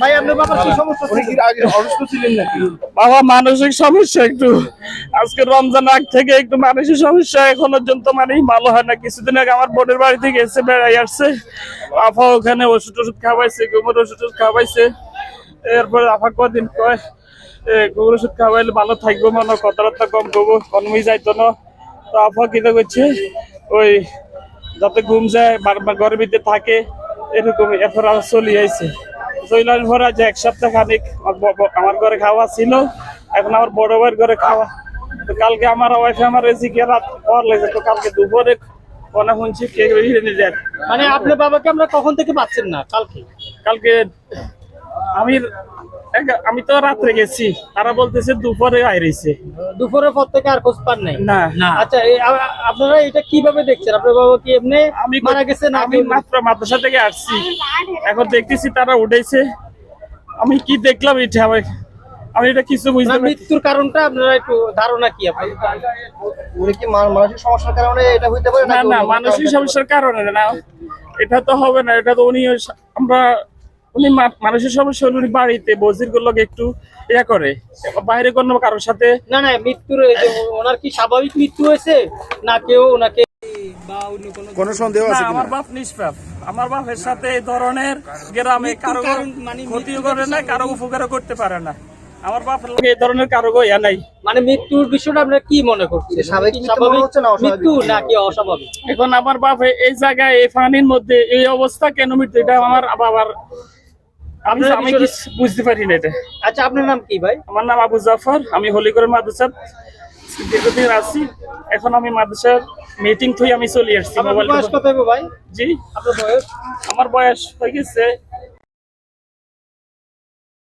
ভাই আপনার বাবার কি সমস্যা উনি আগে অসুস্থ ছিলেন নাকি? বাবা মানসিক সমস্যা একটু। আজকে রমজান আগ থেকে একটু মানসিক সমস্যা এখন পর্যন্ত মানে ভালো হয় না। কিছুদিন আগে আমার বোনের বাড়ি থেকে এসে বেড়াই আসছে। আফা ওখানে ওষুধ ওষুধ খাওয়াইছে গোবর ওষুধ ওষুধ খাওয়াইছে। এরপরে আফা কদিন কয় এ, গোবর ওষুধ খাওয়াইলে ভালো থাকব মনে কথাবার্তা কম করব কনমি যাইতো না। তো আফা কিতা করছে ওই যাতে ঘুম যায় বারবার ঘরের ভিতরে থাকে এরকম এরপর আর চলে আইছে। চলে ভরা যে এক সপ্তাহ খানিক আমার ঘরে খাওয়া ছিল এখন আমার বড় ভাইয়ের ঘরে খাওয়া। তো কালকে আমার ওয়াইফ আমার রেসিকে রাত পর লেগেছে তো কালকে দুপুরে কনে শুনছি কে বেরিয়ে নিয়ে যায় মানে আপনার বাবাকে আমরা কখন থেকে পাচ্ছেন না কালকে? কালকে আমি আমি তো রাত্রে গেছি। তারা বলতেছে দুপুরে আইরেছে। দুপুরের পর থেকে আর খোঁজ পান নাই? না। না। আচ্ছা আপনারা এটা কীভাবে দেখছেন? আপনার বাবা কি এমনি আমি মারা গেছে না আমি মাত্র মাদ্রাসা থেকে আসছি। এখন দেখতেছি তারা উঠেছে। আমি কি দেখলাম এটা? আমি আমি এটা কিছু বুঝতে না, মৃত্যুর কারণটা আপনারা একটু ধারণা কি আপনার? উনি কি মা- মানসিক সমস্যার কারণে এটা হইতে পারে না না মানসিক সমস্যার কারণে না। এটা তো হবে না এটা তো উনি আমরা উনি মা- মানসিক সমস্যা হলে উনি বাড়িতে বজিরগুলো একটু ইয়া করে। বাইরে কোনো কারোর সাথে? না না মৃত্যুর ওনার কি স্বাভাবিক মৃত্যু হয়েছে? না কেউ ওনাকে কোনো কোনো সন্দেহ আছে আমার বাপ নিষ্পাপ। আমার বাপের সাথে এই ধরনের গ্রামে কারও মানে ক্ষতিও করে না কারও উপকারও করতে পারে না। আমার বাপের লোক এই ধরনের কারও ইয়া নাই। মানে মৃত্যুর বিষয়টা আপনারা কি মনে করছেন? স্বাভাবিক মৃত্যু হচ্ছে না অস্বাভাবিক? মৃত্যু নাকি অস্বাভাবিক? এখন আমার বাপ এই জায়গায় এই পানির মধ্যে এই অবস্থা কেন মৃত্যু? এটা আমার বাবার আমি আমি বুঝতে পারি না এটা। আচ্ছা আপনার নাম কি ভাই? আমার নাম আবু জাফর আমি হলিগড় মাদ্রাসা দীর্ঘদিন আছি। এখন আমি মাদ্রাসার মিটিং থুই আমি চলে আসছি মোবাইল কত ভাই? জি। আপনার বয়স? আমার বয়স হয়ে গেছে